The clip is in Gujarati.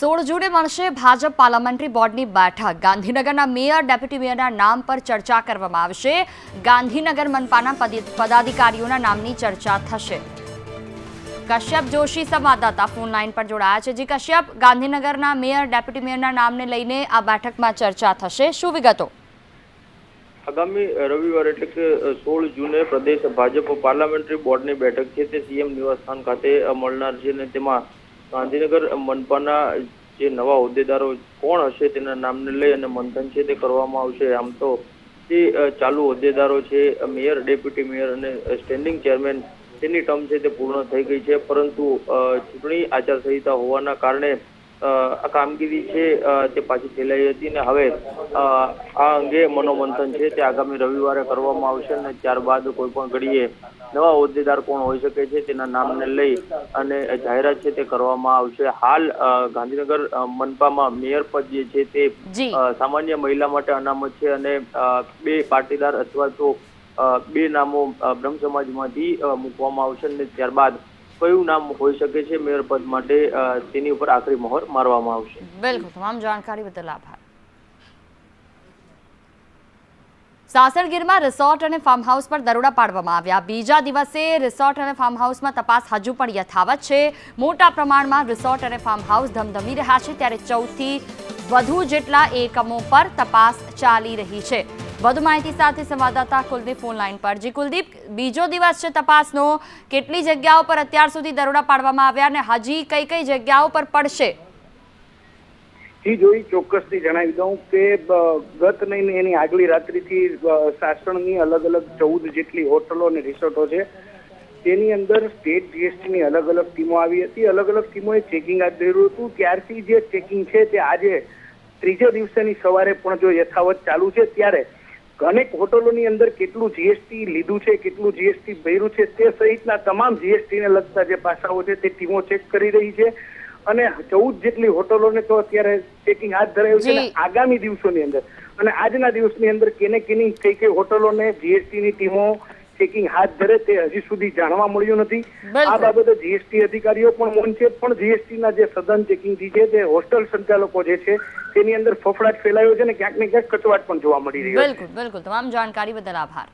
સોળ જૂને મળશે ભાજપ પાર્લામેન્ટરી બોર્ડની બેઠક. ગાંધીનગરના મેયર, ડેપ્યુટી મેયરના નામ પર ચર્ચા કરવામાં આવશે. ગાંધીનગર મનપાના પદી- પદાધિકારીઓના નામની ચર્ચા થશે. કશ્યપ જોશી સંવાદદાતા ફોન લાઈન પર જોડાયા છે. જી કશ્યપ, ગાંધીનગરના મેયર, ડેપ્યુટી મેયરના નામને લઈને આ બેઠકમાં ચર્ચા થશે. શું વિગતો? આગામી રવિવાર એટલે કે સોળ જૂને પ્રદેશ ભાજપ પાર્લામેન્ટરી બોર્ડની બેઠક છે. તે સીએમ નિવાસસ્થાન ખાતે મળનાર છે અને તેમાં ગાંધીનગર મનપાના જે નવા હોદ્દેદારો કોણ હશે તેના નામને લઈ અને મંથન છે તે કરવામાં આવશે. આમ તો જે ચાલુ હોદ્દેદારો છે મેયર, ડેપ્યુટી મેયર અને સ્ટેન્ડિંગ ચેરમેન તેની ટર્મ છે તે પૂર્ણ થઈ ગઈ છે. પરંતુ ચૂંટણી આચારસંહિતા હોવાના કારણે આ કામગીરી છે તે પાછી ફેલાઈ હતી ને હવે આ અંગે મનોમંથન છે તે આગામી રવિવારે કરવામાં આવશે અને ત્યારબાદ કોઈ પણ ઘડીએ નવા હોદ્દેદાર કોણ હોઈ શકે છે તેના નામને લઈ અને જાહેરાત છે તે કરવામાં આવશે. હાલ ગાંધીનગર મનપામાં મેયર પદ જે છે તે સામાન્ય મહિલા માટે અનામત છે અને બે પાટીદાર અથવા તો બે નામો બ્રહ્મ સમાજમાંથી મૂકવામાં આવશે અને ત્યારબાદ કયું નામ હોઈ શકે છે મેયર પદ માટે તેની ઉપર આખરી મહોર મારવામાં આવશે. બિલકુલ. તમામ જાણકારી બદલ આભાર. સાસણગીરમાં રિસોર્ટ અને ફાર્મ હાઉસ પર દરોડા પાડવામાં આવ્યા. બીજા દિવસે રિસોર્ટ અને ફાર્મ હાઉસમાં તપાસ હજુ પણ યથાવત છે. મોટા પ્રમાણમાં રિસોર્ટ અને ફાર્મ હાઉસ ધમધમી રહ્યા છે, ત્યારે ચૌદથી વધુ જેટલા એકમો પર તપાસ ચાલી રહી છે. વધુ માહિતી સાથે સંવાદદાતા કુલદીપ ફોનલાઈન પર. જી કુલદીપ, બીજો દિવસ છે તપાસનો. કેટલી જગ્યાઓ પર અત્યાર સુધી દરોડા પાડવામાં આવ્યા અને હજી કઈ કઈ જગ્યાઓ પર પડશે? જી જોઈ, ચોક્કસથી જણાવી દઉં કે ગત નહીં, એની આગલી રાત્રિથી સાસણની અલગ અલગ ચૌદ જેટલી હોટલો અને રિસોર્ટો છે. તેની અંદર સ્ટેટ જીએસટીની અલગ અલગ ટીમો આવી હતી. અલગ અલગ ટીમોએ ચેકિંગ હાથ ધર્યું હતું. ત્યારથી જે ચેકિંગ છે તે આજે ત્રીજા દિવસેની સવારે પણ જો યથાવત ચાલુ છે, ત્યારે અનેક હોટલોની અંદર કેટલું જીએસટી લીધું છે, કેટલું જીએસટી ભર્યું છે તે સહિતના તમામ જીએસટીને લગતા જે પાસાઓ છે તે ટીમો ચેક કરી રહી છે. અને ચૌદ જેટલી હોટલોને તો અત્યારે ચેકિંગ હાથ ધરાયું છે આગામી દિવસોની અંદર. અને આજના દિવસની અંદર કેને કેની કઈ કઈ હોટલોને જીએસટી ની ટીમો ચેકિંગ હાથ ધરે તે હજી સુધી જાણવા મળ્યું નથી. આ બાબતે જીએસટી અધિકારીઓ પણ મૌન છે પણ જીએસટી ના જે સઘન ચેકિંગ છે તે હોસ્ટેલ સંચાલકો જે છે તેની અંદર ફફડાટ ફેલાયો છે ને ક્યાંક ને ક્યાંક કચવાટ પણ જોવા મળી રહ્યો છે. બિલકુલ બિલકુલ. તમામ જાણકારી બદલ આભાર.